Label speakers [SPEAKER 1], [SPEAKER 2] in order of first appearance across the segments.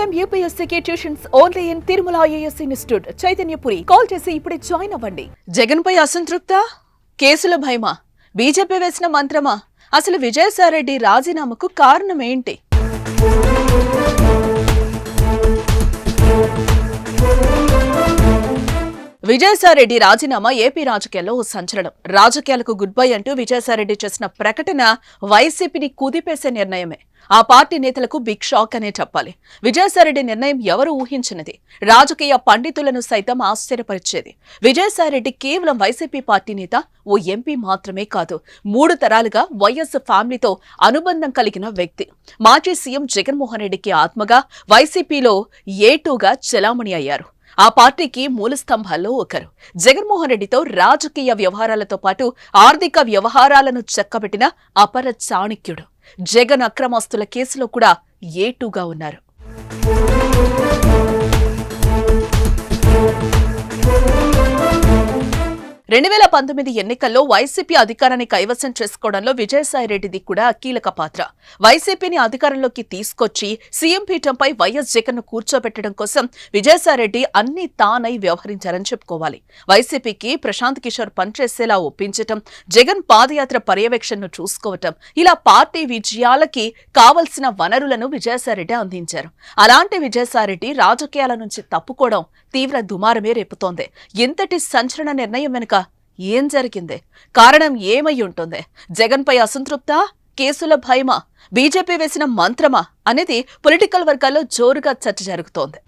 [SPEAKER 1] Time యూపీఎస్సీకి tuitions only in Tirumala IAS institute Chaitanyapuri call చేసి ఇప్పుడే join అవ్వండి. జగన్ పై అసంతృప్త? కేసుల భయమా? బీజేపీ వేసిన మంత్రమా? అసలు విజయసాయిరెడ్డి రాజీనామాకు కారణం ఏంటి? విజయసాయిరెడ్డి రాజీనామా ఏపీ రాజకీయాల్లో ఓ సంచలనం. రాజకీయాలకు గుడ్ బై అంటూ విజయసాయిరెడ్డి చేసిన ప్రకటన వైసీపీని కుదిపేసే నిర్ణయమే. ఆ పార్టీ నేతలకు బిగ్ షాక్ అనే చెప్పాలి. విజయసాయిరెడ్డి నిర్ణయం ఎవరు ఊహించినది? రాజకీయ పండితులను సైతం ఆశ్చర్యపరిచేది. విజయసాయిరెడ్డి కేవలం వైసీపీ పార్టీ నేత ఓ ఎంపీ మాత్రమే కాదు మూడు తరాలుగా వైఎస్ ఫ్యామిలీతో అనుబంధం కలిగిన వ్యక్తి. మాజీ సీఎం జగన్మోహన్ రెడ్డికి ఆత్మగా వైసీపీలో ఏటూగా చెలామణి అయ్యారు. ఆ పార్టీకి మూల స్తంభాల్లో ఒకరు. జగన్మోహన్ రెడ్డితో రాజకీయ వ్యవహారాలతో పాటు ఆర్థిక వ్యవహారాలను చెక్కబెట్టిన అపర చాణక్యుడు. జగన్ అక్రమాస్తుల కేసులో కూడా ఏటూగా ఉన్నారు. రెండు వేల పంతొమ్మిది ఎన్నికల్లో వైసీపీ అధికారాన్ని కైవసం చేసుకోవడంలో విజయసాయిరెడ్డిది కూడా కీలక పాత్ర. వైసీపీని అధికారంలోకి తీసుకొచ్చి సీఎం పీఠంపై వైఎస్ జగన్ను కూర్చోబెట్టడం కోసం విజయసాయిరెడ్డి అన్ని తానై వ్యవహరించారని చెప్పుకోవాలి. వైసీపీకి ప్రశాంత్ కిషోర్ పనిచేసేలా ఒప్పించటం జగన్ పాదయాత్ర పర్యవేక్షణను చూసుకోవటం ఇలా పార్టీ విజయాలకి కావలసిన వనరులను విజయసాయిరెడ్డి అందించారు. అలాంటి విజయసాయిరెడ్డి రాజకీయాల నుంచి తప్పుకోవడం తీవ్ర దుమారమే రేపుతోంది. ఇంతటి సంచలన నిర్ణయం వెనుక ఏం జరిగింది? కారణం ఏమై ఉంటుంది? జగన్పై అసంతృప్త? కేసుల భయమా? బీజేపీ వేసిన మంత్రమా? అనేది పొలిటికల్ వర్గాల్లో జోరుగా చర్చ జరుగుతోంది.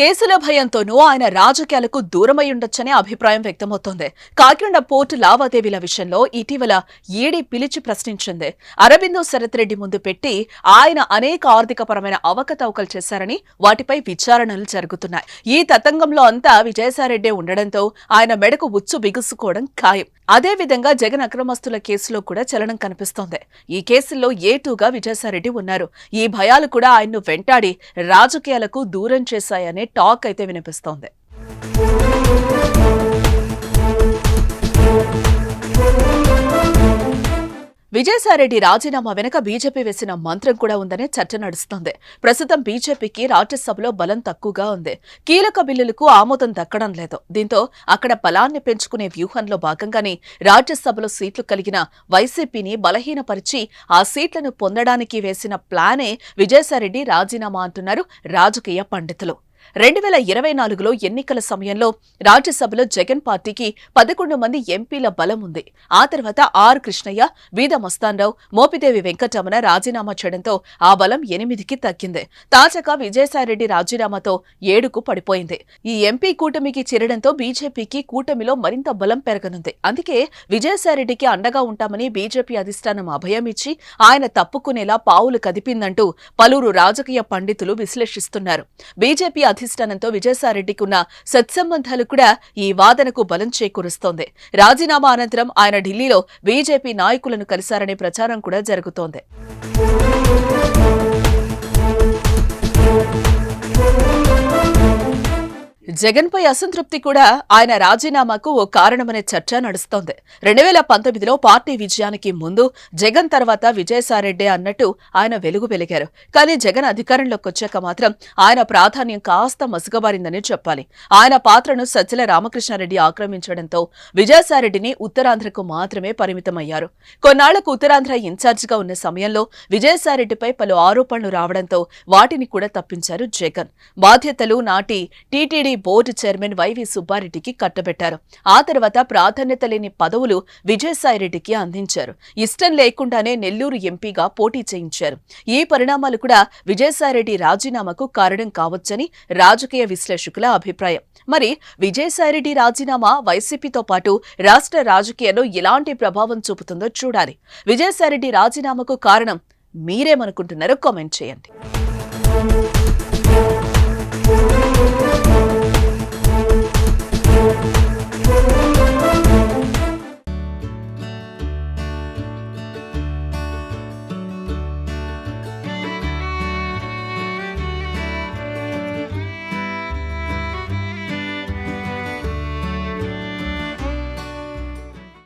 [SPEAKER 1] కేసుల భయంతోనూ ఆయన రాజకీయాలకు దూరమై ఉండొచ్చనే అభిప్రాయం వ్యక్తమవుతోంది. కాకినాడ పోర్టు లావాదేవీల విషయంలో ఇటీవల ఈడీ పిలిచి ప్రశ్నించింది. అరబిందో శరత్ రెడ్డి ముందు పెట్టి ఆయన అనేక ఆర్థికపరమైన అవకతవకలు చేశారని వాటిపై విచారణలు జరుగుతున్నాయి. ఈ తతంగంలో అంతా విజయసాయిరెడ్డి ఉండడంతో ఆయన మెడకు ఉచ్చు బిగుసుకోవడం ఖాయం. అదే విధంగా జగన్ అక్రమస్తుల కేసులో కూడా చలనం కనిపిస్తోంది. ఈ కేసుల్లో ఏటూగా విజయసాయిరెడ్డి ఉన్నారు. ఈ భయాలు కూడా ఆయన్ను వెంటాడి రాజకీయాలకు దూరం చేశాయనే టాక్ అయితే వినిపిస్తోంది. విజయసాయిరెడ్డి రాజీనామా వెనుక బీజేపీ వేసిన మంత్రం కూడా ఉందనే చర్చ నడుస్తోంది. ప్రస్తుతం బీజేపీకి రాజ్యసభలో బలం తక్కువగా ఉంది. కీలక బిల్లులకు ఆమోదం దక్కడం లేదు. దీంతో అక్కడ బలాన్ని పెంచుకునే వ్యూహంలో భాగంగానే రాజ్యసభలో సీట్లు కలిగిన వైసీపీని బలహీనపరిచి ఆ సీట్లను పొందడానికి వేసిన ప్లానే విజయసాయిరెడ్డి రాజీనామా అంటున్నారు రాజకీయ పండితులు. రెండు వేల ఇరవై నాలుగులో ఎన్నికల సమయంలో రాజ్యసభలో జగన్ పార్టీకి పదకొండు మంది ఎంపీల బలం ఉంది. ఆ తర్వాత ఆర్ కృష్ణయ్య వీద మస్తాన్రావు మోపిదేవి వెంకటరమణ రాజీనామా చేయడంతో ఆ బలం ఎనిమిదికి తగ్గింది. తాజాగా విజయసాయిరెడ్డి రాజీనామాతో ఏడుకు పడిపోయింది. ఈ ఎంపీ కూటమికి చేరడంతో బీజేపీకి కూటమిలో మరింత బలం పెరగనుంది. అందుకే విజయసాయిరెడ్డికి అండగా ఉంటామని బీజేపీ అధిష్టానం అభయం ఇచ్చి ఆయన తప్పుకునేలా పావులు కదిపిందంటూ పలువురు రాజకీయ పండితులు విశ్లేషిస్తున్నారు. బీజేపీ అధిష్టానంతో విజయసాయిరెడ్డికి ఉన్న సత్సంబంధాలు కూడా ఈ వాదనకు బలం చేకూరుస్తోంది. రాజీనామా అనంతరం ఆయన ఢిల్లీలో బీజేపీ నాయకులను కలిశారనే ప్రచారం కూడా జరుగుతోంది. జగన్పై అసంతృప్తి కూడా ఆయన రాజీనామాకు ఓ కారణమనే చర్చ నడుస్తోంది. రెండు వేల పంతొమ్మిదిలో పార్టీ విజయానికి ముందు జగన్ తర్వాత విజయసాయిరెడ్డి అన్నట్టు ఆయన వెలుగు వెలిగారు. కానీ జగన్ అధికారంలోకి వచ్చాక మాత్రం ఆయన ప్రాధాన్యం కాస్త మసుగబారిందని చెప్పాలి. ఆయన పాత్రను సజ్జల రామకృష్ణారెడ్డి ఆక్రమించడంతో విజయసాయిరెడ్డిని ఉత్తరాంధ్రకు మాత్రమే పరిమితమయ్యారు. కొన్నాళ్ళకు ఉత్తరాంధ్ర ఇన్ఛార్జిగా ఉన్న సమయంలో విజయసాయిరెడ్డిపై పలు ఆరోపణలు రావడంతో వాటిని కూడా తప్పించారు జగన్. బాధ్యతలు నాటి టీటీడీ బోర్డు చైర్మన్ వైవి సుబ్బారెడ్డికి కట్టబెట్టారు. ఆ తర్వాత ప్రాధాన్యత లేని పదవులు విజయసాయిరెడ్డికి అందించారు. ఇష్టం లేకుండానే నెల్లూరు ఎంపీగా పోటీ చేయించారు. ఈ పరిణామాలు కూడా విజయసాయిరెడ్డి రాజీనామాకు కారణం కావచ్చని రాజకీయ విశ్లేషకుల అభిప్రాయం. మరి విజయసాయిరెడ్డి రాజీనామా వైసీపీతో పాటు రాష్ట్ర రాజకీయాల్లో ఎలాంటి ప్రభావం చూపుతుందో చూడాలి. విజయసాయిరెడ్డి రాజీనామాకు కారణం మీరేమనుకుంటున్నారో కామెంట్ చేయండి.